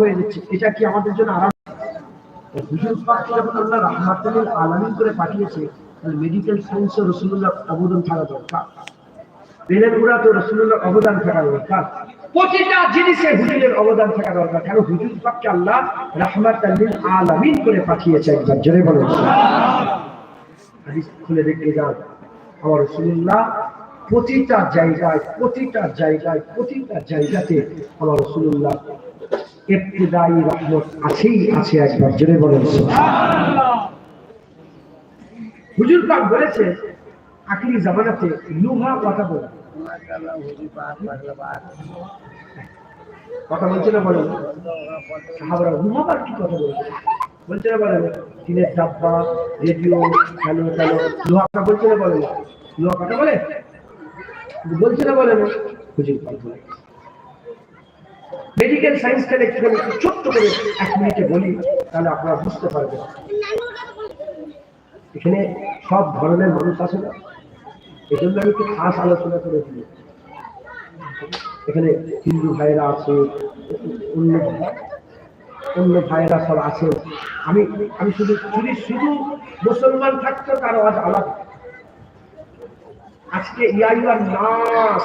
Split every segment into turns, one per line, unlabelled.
হয়ে যাচ্ছে। এটা কি আমাদের জন্য আরাম? যখন আল্লাহ করে পাঠিয়েছে মেডিকেল সায়েন্সে রসুল্লাহ অবদান থাকা দরকার। উড়াতে রসুল্লাহ অবদান থাকা দরকার। প্রতিটা জিনিসে হুজুরের অবদান থাকা দরকার। হুজুর পাককে আল্লাহ করে পাঠিয়েছে একবার? জোরে খুলে দেখে যান আমার রসুল্লাহ প্রতিটা জায়গায় প্রতিটা জায়গায়, প্রতিটা জায়গাতে আমার রসুল্লাহ রহমত আছেই আছে একবার বলেন হুজুর পাক বলেছে জামানাতে লোহা কথা বলে। কথা বলছে না বলেন? লোহা বার কি কথা বলছে? বলছে না বলেন? ডাব্বা, রেডিও লোহা বলছে না বলেন? লোহা কথা বলে? বলছে না বলেন? হুজুর পাক বলে মেডিকেল সায়েন্সটা একটুখানি একটু ছোট্ট করে এক মিনিটে বলি, তাহলে আপনারা বুঝতে পারবেন। এখানে সব ধরনের মানুষ আছে না? এজন্য আমি একটু খাস আলোচনা করে দিই। এখানে হিন্দু ভাইয়েরা আছে, অন্য অন্য ভাইয়েরা সব আছে। আমি আমি শুধু যদি শুধু মুসলমান থাকতো তার আওয়াজ আলাদা। আজকে ইয়াইয়ার নাস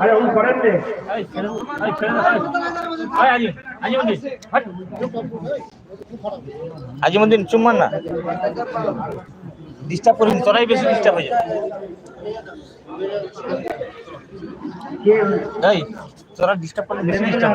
আরে আমি করেন নে
আজিমুদ্দিন চুম্মান না। ডিস্টার্ব করিস তোরাই বেশি ডিস্টার্ব হয়ে এই তোরা ডিস্টার্ব করলে বেশি ডিস্টার্ব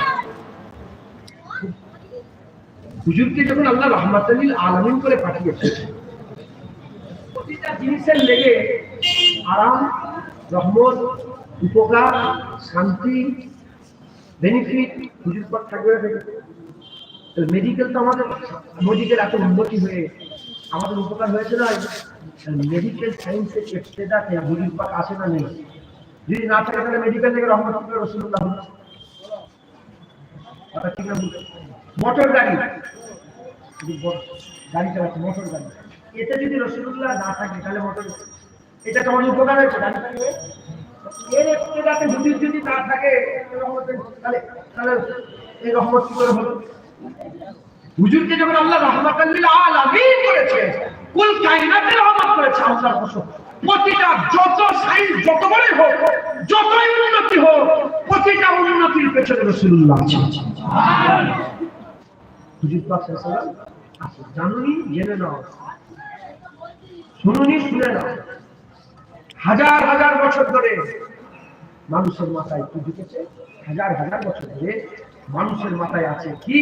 হুজুরকে যখন আল্লাহ রহমাতুল আলামিন করে পাঠিয়েছে, প্রতিটা জিনিসের লেগে আরাম, রহমত, উপকার, শান্তি বেনিফিট হুজুর পর থাকবে মেডিকেল তো আমাদের মেডিকেল এত উন্নতি হয়ে, আমাদের উপকার হয়েছে না? মেডিকেল সায়েন্সের এক্সট্রেটাতে হুজুর পাক আসে না নেই? যদি না থাকে তাহলে মেডিকেল থেকে রহমতুল্লাহ রসুল্লাহ। মোটর গাড়ি। গাড়ি চালাচ্ছে, মোটর গাড়ি। এতে যদি রসুল্লাহ না থাকে, তাহলে মোটর এটা তো আমাদের উপকার হয়েছে গাড়ি থাকবে এর। যদি না থাকে তাহলে তাহলে এই রহমত কি করে হলো? হুজুরকে যখন আল্লাহ রহমাতুল্লিল আলামিন করেছে, কুল কায়নাতের রহমত করেছে আল্লাহর প্রতিটা যত সাইজ, যত বড়ই হোক, যতই উন্নতি হোক, প্রতিটা উন্নতির পেছনে রাসূলুল্লাহ আছে। জানুনি, জেনে নাও। শুনুনি, শুনে নাও। হাজার হাজার বছর ধরে মানুষের মাথায় ঢুকেছে? হাজার হাজার বছর ধরে মানুষের মাথায় আছে কি?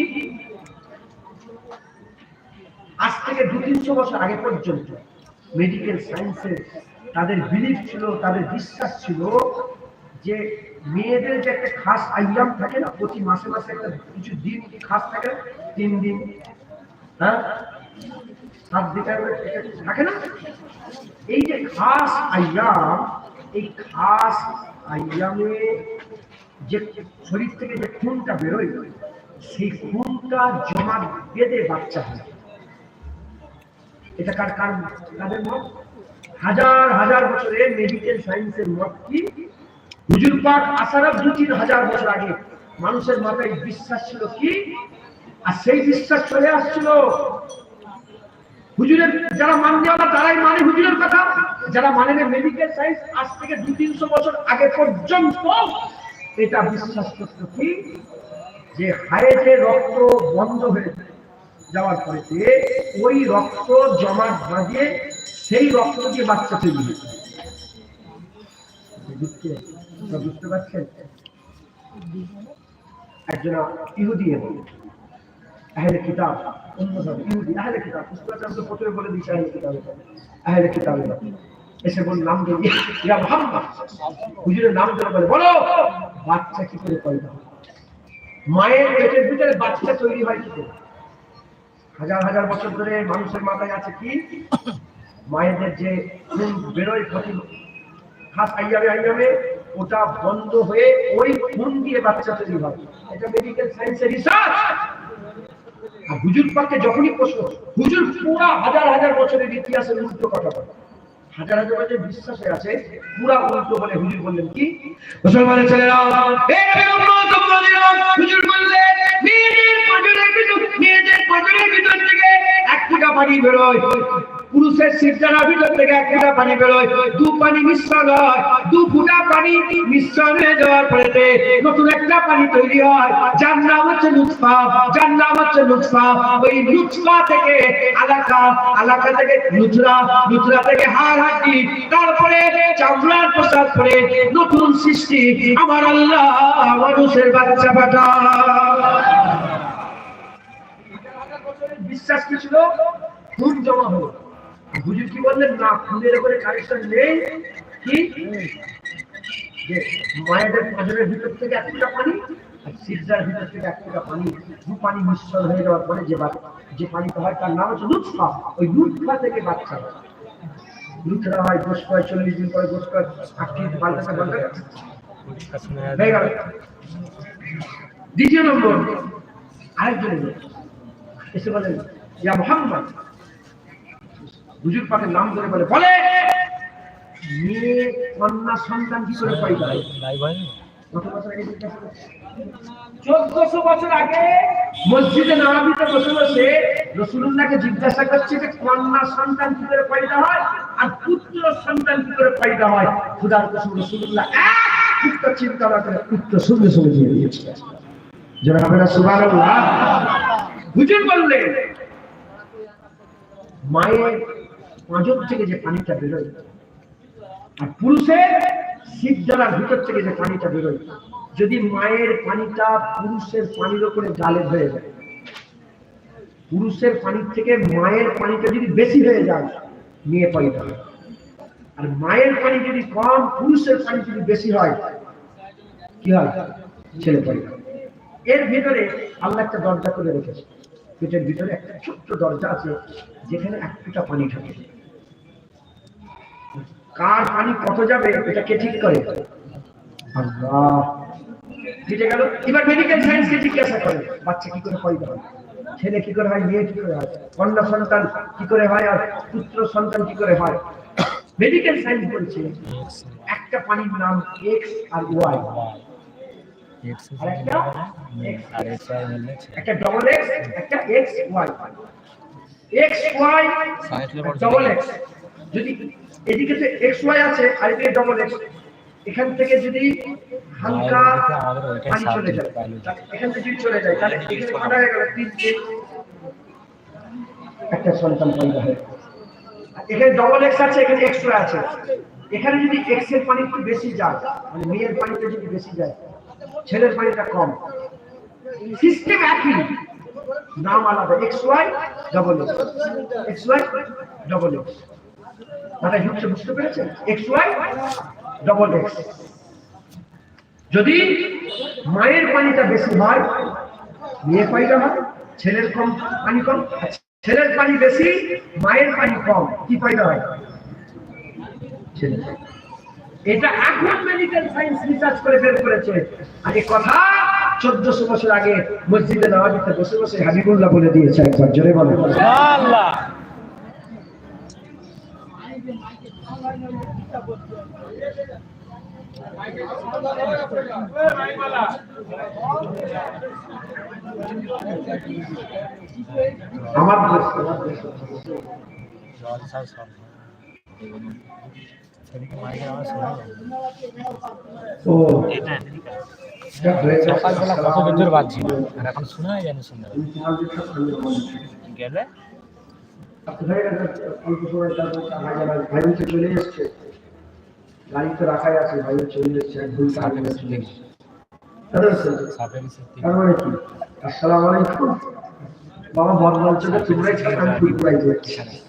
আজ থেকে দু, তিনশো বছর আগে পর্যন্ত মেডিকেল সায়েন্সে তাদের বিলিফ ছিল, তাদের বিশ্বাস ছিল যে মেয়েদের যে একটা খাস আইয়াম থাকে না, প্রতি মাসে মাসে একটা কিছু দিন খাস থাকে না? তিন দিন। হ্যাঁ? থাকে না? এই যে খাস আইয়াম এই খাস আইয়ামে যে শরীর থেকে যে খুনটা বেরোয়, সেই খুনটা জমা বেঁধে বাচ্চা হয়। এটা কার কার কাদের মত? হাজার হাজার বছরে মেডিকেল সায়েন্সের মত কি? হুজুর পাক আসার দু তিন হাজার বছর আগে মানুষের মাথায় বিশ্বাস ছিল কি? আর সেই বিশ্বাস চলে আসছিল। হুজুরের যারা মাননেওয়ালা তারাই মানে হুজুরের কথা। যারা মানে না মেডিকেল সায়েন্স আজ থেকে দু তিনশো বছর আগে পর্যন্ত এটা বিশ্বাস করতো কি? যে হায়েতে রক্ত বন্ধ হয়ে যাওয়ার পরে ওই রক্ত জমা বাঁধে সেই রক্ত দিয়ে বাচ্চা তৈরি হয় বুঝতে বুঝতে পারছেন? একজন ইহুদি এবং আহলে কিতাব। ইহুদি আহলে কিতাব তো প্রথমে বলে দিয়েছি আহলে কিতাব। আহলে কিতাব এসে বল নাম ধরে ইয়া মোহাম্মদ। হুজুরের নাম ধরে বলে, বলো, বাচ্চা কি করে পয়দা মায়ের পেটের ভিতরে বাচ্চা তৈরি হয় কি করে? হাজার হাজার বছর ধরে মানুষের মাথায় আছে কি? মায়েদের যে খুন বেরোয় প্রতি খাস আইয়ামে আইয়ামে, ওটা বন্ধ হয়ে ওই খুন দিয়ে বাচ্চা তৈরি হয়। এটা মেডিকেল সায়েন্সের রিসার্চ হুজুর পাককে যখনই প্রশ্ন, হুজুর পুরা হাজার হাজার বছরের ইতিহাসের উল্টো কথা বলে। হাজার হাজার বছরের বিশ্বাসে আছে, পুরা উল্টো বলে হুজুর বললেন কি? মুসলমানের ছেলেরা হুজুর বললেন মেয়েদের মেয়েদের ভিতর থেকে ফুটা পানি বেরোয়। পুরুষের সিদ্ধারার ভিতর থেকে এক পানি বেরোয়। দু পানি মিশ্রণ হয়। দু ফুটা পানি মিশ্রণ যাওয়ার পরে নতুন একটা পানি তৈরি হয়। যার নাম হচ্ছে লুৎফা যার নাম হচ্ছে লুৎফা ওই লুৎফা থেকে আলাকা আলাকা থেকে লুচরা লুচরা থেকে হাড় হাড্ডি, তারপরে চামড়ার প্রসাদ করে নতুন সৃষ্টি। আমার আল্লাহ মানুষের বাচ্চা পাঠা বিশ্বাস কি ছিল? খুন জমা হলো। হুজুর কি বললেন? না, খুনের উপরে কানেকশন নেই। কি? মায়েদের ভিতর থেকে পানি আর সিজার ভিতর থেকে এক পানি। দু পানি মিশ্রণ হয়ে যাওয়ার পরে যে যে পানিটা হয় তার নাম হচ্ছে লুৎফা। ওই থেকে বাচ্চা। লুৎফা হয় গোস হয় চল্লিশ দিন পরে গোস হয় আটটি পাল্টাতে পাল্টাতে দ্বিতীয় নম্বর আরেকজন এলো। এসে বলেন, ইয়া মোহাম্মদ। নাম ধরে বলে বলে, মেয়ে কন্যা সন্তান কি করে করছে? চোদ্দশো বছর আগে মসজিদে নবাবিতে বসে বসে জিজ্ঞাসা করছে যে, কন্যা সন্তান কি করে হয় আর পুত্র সন্তান কি করে পয়দা হয় খুদার কসম চিন্তা না করে উত্তর সঙ্গে সঙ্গে দিয়ে দিয়েছে। যারা সুবহানাল্লাহ। হুজুর বললেন? মায়ের পাঁজর থেকে যে পানিটা বেরোয়, আর পুরুষের শিবদারার ভিতর থেকে যে পানিটা বেরোয়, যদি মায়ের পানিটা পুরুষের পানির ওপরে গালে ধরে যায়, পুরুষের পানির থেকে মায়ের পানিটা যদি বেশি হয়ে যায়, মেয়ে পয়দা হয়। আর মায়ের পানি যদি কম, পুরুষের পানি যদি বেশি হয়, কি হয়? ছেলে হয়। এর ভিতরে আল্লাহ একটা দরজা করে রেখেছে। পেটের ভিতরে একটা ছোট্ট দরজা আছে, যেখানে এক ফুটা পানি থাকে। কার পানি কত যাবে, এটা কে ঠিক করে? আল্লাহ। কেটে গেল, এবার মেডিকেল সায়েন্সকে জিজ্ঞাসা করে, বাচ্চা কি করে পয়দা হয় ছেলে কি করে হয়, মেয়ে কি করে হয়? কন্যা সন্তান কি করে হয় আর পুত্র সন্তান কি করে হয়? মেডিকেল সায়েন্স বলছে, একটা পানির নাম এক্স আর ওয়াই একটা ডবল এক্স একটা X Y X Y double X যদি এদিকে তো এক্স ওয়াই আছে আর এদিকে ডবল এক্স এখান থেকে যদি হালকা পানি চলে যায়।
Subject biology।
তাহলে এখান থেকে চলে যায় তাহলে এখানে কটা হয়ে গেল তিনটে একটা সন্তান পয়দা হয় এখানে ডবল এক্স আছে এখানে এক্স ওয়াই আছে। এখানে যদি এক্সের পানি একটু বেশি যায় মানে মেয়ের পানিটা যদি বেশি যায় ছেলের পানিটা কম। সিস্টেম একই। নাম আলাদা। X Y double X Y double X মাথায় ঢুকছে বুঝতে পেরেছেন? এক্স ওয়াই ডবল এক্স যদি মায়ের পানিটা বেশি হয় মেয়ে পানিটা হয়, ছেলের কম পানি কম ছেলের পানি বেশি, মায়ের পানি কম, কি পাইতে হয়? ছেলে এটা এখন মেডিকেল সায়েন্স রিসার্চ করে বের করেছে। আগে কথা চোদ্দশো বছর আগে মসজিদে নওয়াজিতে বসে বসে হাবিবুল্লাহ বলে দিয়েছে একবার জোরে বলে আমার ও।
এটা এদিকে
এটা গেছে।
সকালবেলা কত বিদ্যুৎ বাজছিল আর এখন শোনা যায় না শুনতে
তুমি তোমার দিকটা ভালো বলো।
গেলে
অল্প সময় তারপর টাকা জমা। ভাই চলে এসছে। গাড়ি তো রাখাই আছে ভাই চলে এসছে। চলে আসসালামু আলাইকুম। বাবা বদ বলছে তোমরাই ছাড়া ফুল পুরাই দিচ্ছি হ্যাঁ।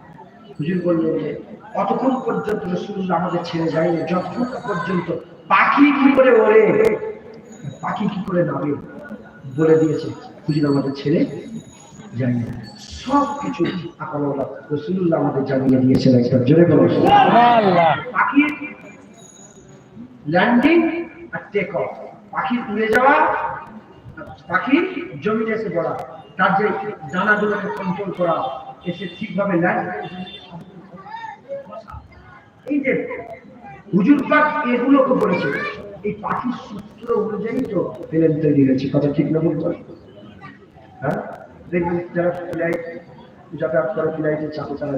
হুজুর বললেন যে কতক্ষণ পর্যন্ত রসুল্লাহ আমাদের ছেড়ে যায়নি? যতক্ষণ পর্যন্ত পাখি কি করে ওড়ে? পাখি কি করে নামে? বলে দিয়েছে হুজুর আমাদের ছেড়ে যায়নি। সব কিছু আকামাল্লাহ রসুল্লাহ আমাদের জানিয়ে দিয়েছেন একবার জোরে বলো পাখির ল্যান্ডিং আর টেক অফ পাখির উড়ে যাওয়া পাখির জমিনে এসে পড়া তার যে কন্ট্রোল করা এসে ঠিকভাবে ল্যান্ড এই যে হুজুর পাক এগুলোকে বলেছে, এই পাখির সূত্র অনুযায়ী তো প্লেন তৈরি হয়েছে, কথা ঠিক না বলব হ্যাঁ। দেখবেন যারা ফ্লাইট, যাতায়াত করে ফ্লাইটে চাপে তারা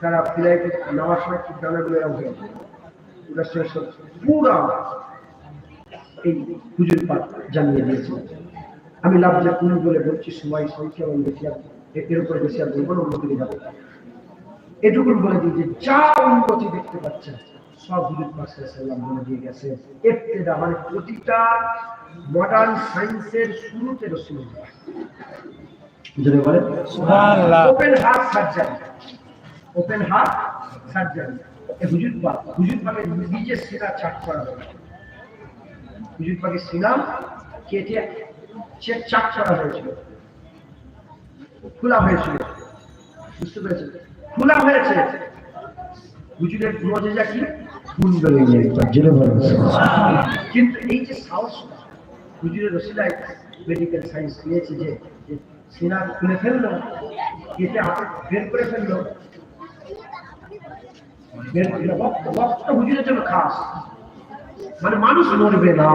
তারা ফ্লাইটে সময় ঠিক এরকম হয়ে। পুরা এই হুজুর পাক জানিয়ে দিয়েছে। আমি লাভ যে বলে বলছি, সময় সংখ্যা এবং বেশি এর উপরে বেশি আর বলব না, অন্যদিকে যাব। এটুকুন বলে দিই যে যা উন্নতি দেখতে পাচ্ছেন সব হুজুর পাক সাল্লাম বলে দিয়ে গেছে এফতেদা মানে প্রতিটা মডার্ন সায়েন্সের শুরুতে রসুল্লাহ যদি বলেন open heart surgery open heart surgery হুজুর পাক হুজুর পাকের সিনা চাট করা হুজুর পাকের কেটে সে করা হয়েছিল। খোলা হয়েছিল। বুঝতে পেরেছেন? খোলা হয়েছে। হুজুরের মজা কি? কুণ্ডলী নিয়ে একবার জেনে বলেন কিন্তু এই যে সাহস হুজুরের রসিলায় মেডিকেল সায়েন্স নিয়েছে যে যে সিনা খুলে ফেলল কেটে হাতে বের করে ফেলল। রক্ত রক্ত হুজুরের জন্য খাস। মানে মানুষ মরবে না।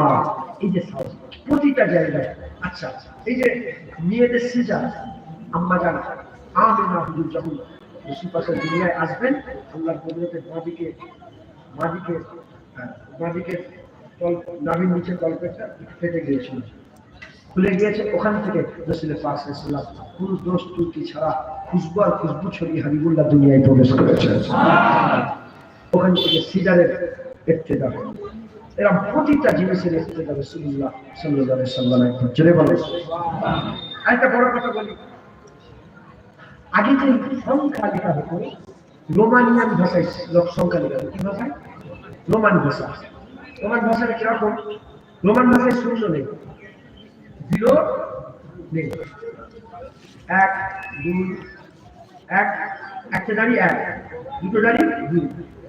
এই যে সাহস প্রতিটা জায়গায়। আচ্ছা এই যে মেয়েদের সিজা আম্মা জান আমিনা হুজুর যখন পাশের দুনিয়ায় আসবেন আল্লাহর কদরতে বাঁদিকে বাঁদিকে হ্যাঁ, বাঁদিকে তল নাভির নিচে তলপেটটা ফেটে গিয়েছিল। খুলে গিয়েছে ওখান থেকে রসুলের পাক সাল্লাম কোন দোষ ত্রুটি ছাড়া খুশবু আর খুশবু ছড়িয়ে হাবিবুল্লাহ দুনিয়ায় প্রবেশ করেছে। ওখান থেকে সিজারের ইফতেদা এরকম প্রতিটা জিনিসের ইফতেদা রসুল্লাহ সাল্লাহ বলে আরেকটা বড় কথা বলি। আগে যে সংখ্যা লেখা হতো রোমানিয়ান ভাষায় লোক সংখ্যা লেখা হতো কি ভাষায়? রোমান ভাষা। রোমান ভাষাটা কীরকম? রোমান ভাষায় শূন্য নেই। জিরো নেই। এক, দুই, এক, একটা দাঁড়িয়ে এক, দুটো দাঁড়িয়ে দুই,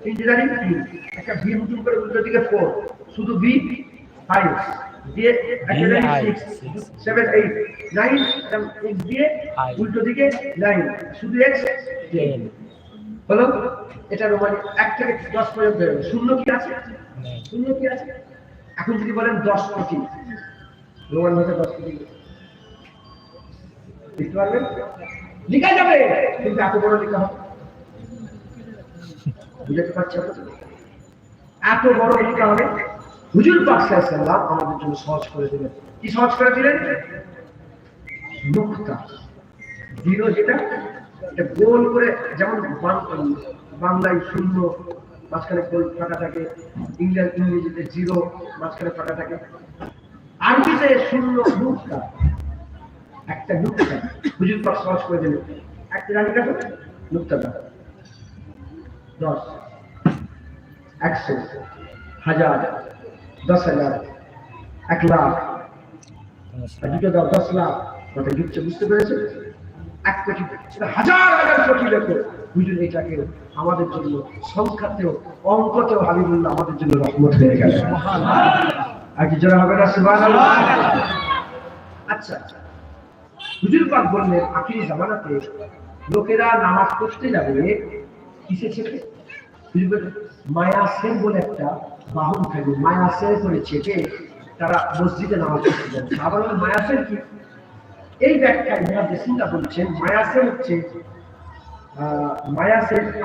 তিনটে দাঁড়িয়ে তিন, একটা ভি হুজুম করে উল্টো দিকে ফোর শুধু বি ফাইভ দিয়ে একটা
V,
দাঁড়িয়ে
I,
six
six.
Seven eight nine X দিয়ে উল্টো দিকে নাইন শুধু এক্স
টেন
হলো এটা রোমানি এক থেকে দশ পর্যন্ত শূন্য কি আছে? শূন্য কি আছে? এখন যদি বলেন দশ কোটি রোমান ভাষায় দশ কোটি। লিখতে পারবেন? লিখা যাবে কিন্তু এত বড় লেখা হবে। বুঝতে পারছি এত বড় লেখা হবে হুজুর পাক সাল্লাম আমাদের জন্য সহজ করে দিলেন। কি সহজ করে দিলেন? নুক্তা জিরো যেটা গোল করে যেমন বাংলায় শূন্য, মাঝখানে গোল ফাঁকা থাকে, ইংল্যান্ড ইংরেজিতে জিরো, মাঝখানে ফাঁকা থাকে। আরবিতে শূন্য নুক্তা একটা নুক্তা হুজুর পাক সহজ করে দিল একটা জানি কাটো নুক্তাটা দশ। একশো। হাজার। দশ হাজার এক লাখ। দুটো দাও দশ লাখ। কথা দিচ্ছে বুঝতে পেরেছে এক কোটি সেটা হাজার হাজার কোটি লেখো হুজুর এটাকে আমাদের জন্য সংখ্যাতেও অঙ্কতেও হাবিবুল্লাহ আমাদের জন্য রহমত হয়ে গেল। আর কি যারা হবে না? সুবহানাল্লাহ। আচ্ছা। হুজুর পাক বললেন আখিরি জামানাতে লোকেরা নামাজ পড়তে যাবে কিসে হুজুর বললেন, মায়াসের বলে একটা বাহন থাকবে। করে চেপে তারা মসজিদে নামাজ মায়াসের কি? এই বলছেন হচ্ছে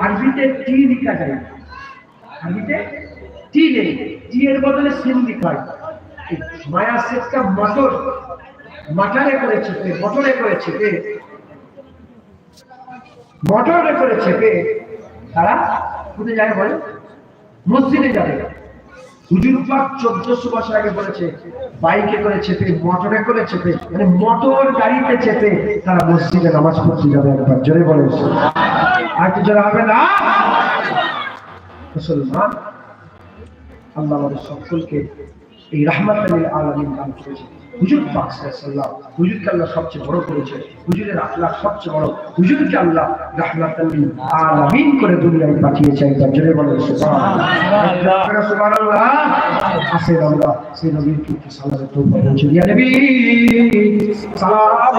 আরবিতে টি লেখা যায়। আরবিতে টি নেই, টি এর বদলে সিন লেখা মটর, মাটারে করে চেপে মটরে করে চেপে মটরে করে চেপে তারা কোথায় যায় বলে? মসজিদে যাবে। হুজুর পাক চোদ্দশো বছর আগে বলেছে, বাইকে করে চেপে, মোটরে করে চেপে মানে মোটর গাড়িতে চেপে তারা মসজিদে নামাজ পড়তে যাবে একবার। জোরে বলে আর কি জোরে হবে না? মুসলমান, আল্লাহ আমাদের সকলকে এই রহমত আলমিন দান করেছে হুজুর পাকসাল্লাহ হুজুরকে আল্লাহ সবচেয়ে বড় করেছে হুজুরের আখলাক সবচেয়ে বড়। হুজুরকে আল্লাহ রাহমাত আলামিন করে দুনিয়ায় পাঠিয়েছে একবার জোরে বলে সুবহানাল্লাহ। সুবহানাল্লাহ। আসেন আমরা সেই নবীর কি সালামের তৌবা পৌঁছে দিয়া নবী সালাম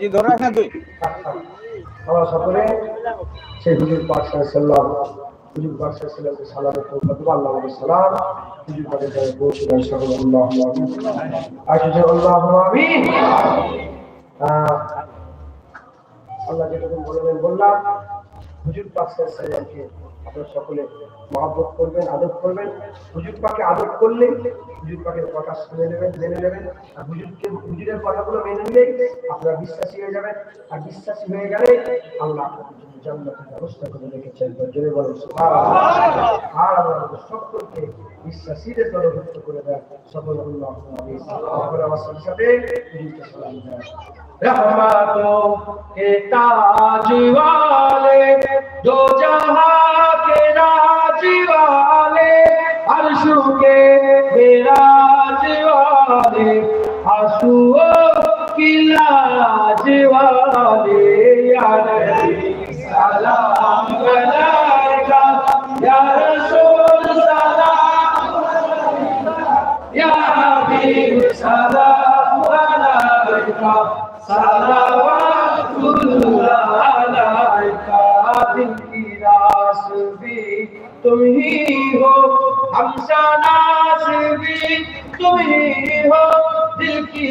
বাজি ধরে রাখ না তুই
আমরা সকলে সেই হুজুর পাক সাল্লাম হুজুর পাক সাল্লামকে তৌফিক দেব আল্লাহ সালাম, হুজুর পাকের কাছে পৌঁছে দেন সকলে আল্লাহু আমিন আল্লাহু আমিন। আল্লাহ যেরকম বলবেন বললাম, হুজুর পাক সাল্লামকে আপনারা সকলে মহাব্বত করবেন, আদব করবেন। হুজুর পাকে আদব করলে হুজুর পাকের কথা শুনে নেবেন, জেনে নেবেন। আর হুজুরকে হুজুরের কথাগুলো মেনে নিলে আপনারা বিশ্বাসী হয়ে যাবেন। আর বিশ্বাসী হয়ে গেলে আল্লাহ জান্নাতের ব্যবস্থা করে রেখেছেন। জোরে বলেন আর আমরা সকলকে বিশ্বাসীদের দলভুক্ত করে দেন। সকল আল্লাহ আমার সাথে হুজুরকে সালাম দেন। রহমাতো কে তাজ ওয়ালে দো জাহান আশুকে বেরাজওয়ালে আশুও কিলাজওয়ালে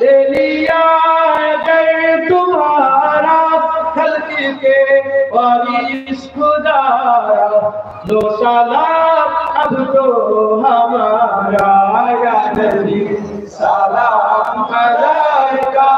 दे लिया अगर तुम्हारा खल्क के वारिस खुदारा लो सलाम अब तो हमारा या नबी सलाम अलैका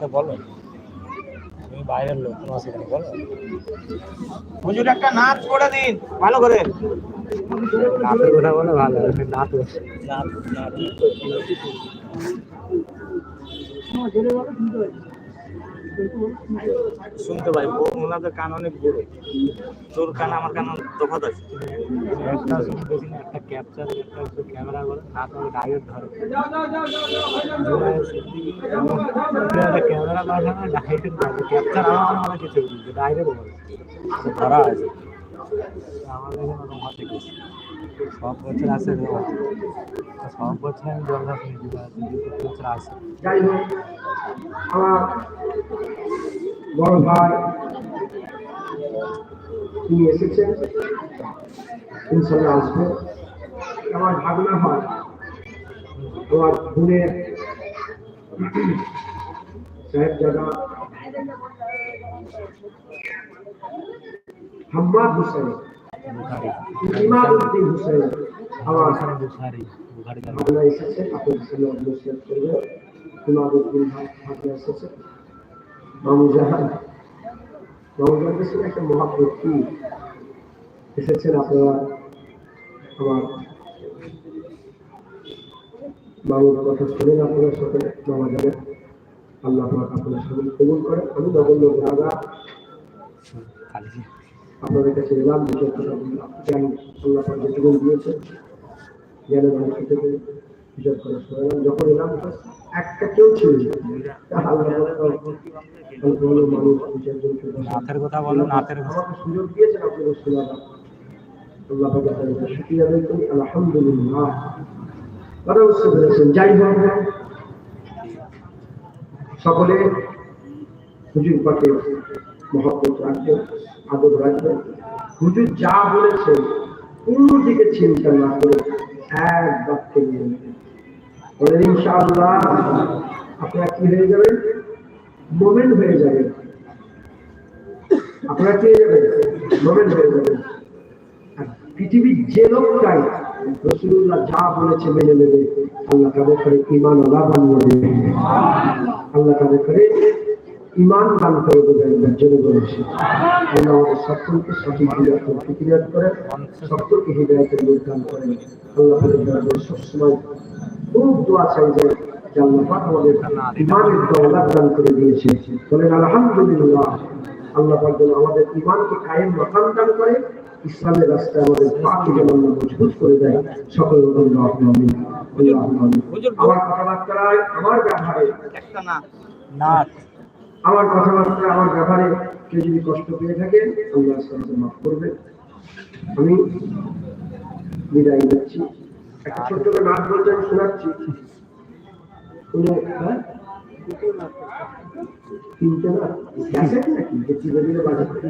গজল বলো। তুমি বাইরের লোক তোমার সেখানে বলো। হুজুর একটা নাচ করে দিন ভালো করে। নাচের কথা বলে ভালো নাচ। নাচ নাচ। শুনতে পাই ওনাদের কান অনেক বড়। তোর কান, আমার কান তফাৎ আছে। একটা ক্যাপচার একটা ক্যামেরা ধরে। একটা ক্যামেরা ধরে ক্যাপচার কিছু ডাইরেক্ট ধরা আছে। আমাদের গেছে। সব বছর আছে রে বাবা। সব বছর আমি জলদা শুনেছি বা দুই তিন বছর আছে
যাই হোক আমার বড় ভাই তিনি এসেছেন ইনশাল্লাহ আসবে আমার ভাগনা হয় আমার বোনের সাহেব জায়গা হাম্মাদ হুসেন
বুখারি।
ইমাদুদ্দিন হুসেন আমার
বুখারি। বুখারি বুখারি
এসেছে আপনাদের সামনে অবশ্যই করবে ভাগনা এসেছে। মামুজাহান মামুজাহানের সঙ্গে একটা মহাব্যক্তি এসেছেন আপনারা আমার মামুর কথা শুনেন আপনারা সকলে মামা যাবেন আল্লাহ আপনার সকল কবুল করে আমি নগণ্য দাদা
খালি।
আপনাদের কাছে এলাম কথা জ্ঞান আল্লাহ পাক যেটুকু দিয়েছে। জ্ঞানের অংশ থেকে হিসাব করে শোনালাম যখন এলাম একটা কেউ ছিল
কথা বলো নাথের কথা।
সুযোগ দিয়েছেন আপনাদের শোনালাম আল্লাহ। পাক আপনাদের শুক্রিয়া আদায় করি। আলহামদুলিল্লাহ। কথা বুঝতে পেরেছেন যাই হোক সকলে হুজুর পাকে মহব্বত রাখবেন। হুজুর যা কোনো দিকে চিন্তা না করে এক বাক্যে নিয়ে নেবেন ইনশাআল্লাহ, আপনারা কি হয়ে যাবেন? মোমেন্ট হয়ে যাবেন। আপনারা কি যাবেন? মোমেন্ট হয়ে যাবেন। পৃথিবীর যে লোকটাই রসুল্লাহ যা বলেছে মেনে নেবে, আল্লাহ তাদের করে ইমান আল্লাহ দেবে। আল্লাহ তাদের করে ইমান দান করে দেবে একবার জেনে বলেছে। আল্লাহ সকলকে সঠিক হৃদয় ফিকিরাত করে সকলকে হৃদয়তের লোক দান করেন আল্লাহ সবসময় খুব দোয়া চাই যে যে আল্লাহ আমাদের ইমানের দৌলত দান করে দিয়েছে রাস্তায় আমাদের পাকে দেয়। সকল আল্লাহ আমার কথাবার্তায়, আমার ব্যবহারে
একটা না
আমার কথাবার্তা আমার ব্যাপারে কেউ যদি কষ্ট পেয়ে থাকে আল্লাহ সাথে মাফ করবে। আমি বিদায় নিচ্ছি। একটা ছোট্ট করে নাচ বলতে আমি শোনাচ্ছি। কোনো হ্যাঁ? তিনটে না? ক্যাসেট নাকি? যে চিরে দিলে বাজাতে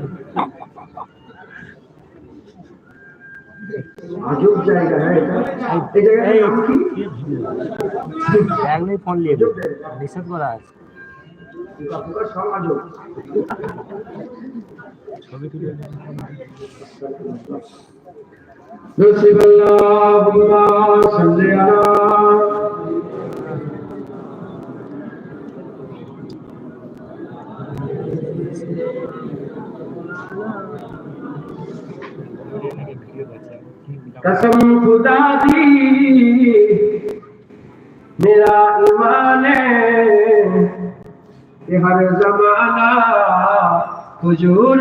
আজব জায়গা হ্যাঁ এটা? এই জায়গাটার নাম কি?
একলাই ফোন নিয়ে নিষেধ করা আছে।
তখনকার সমাজও कसम खुदा दी मेरा ईमान है হার জমানা হুজুর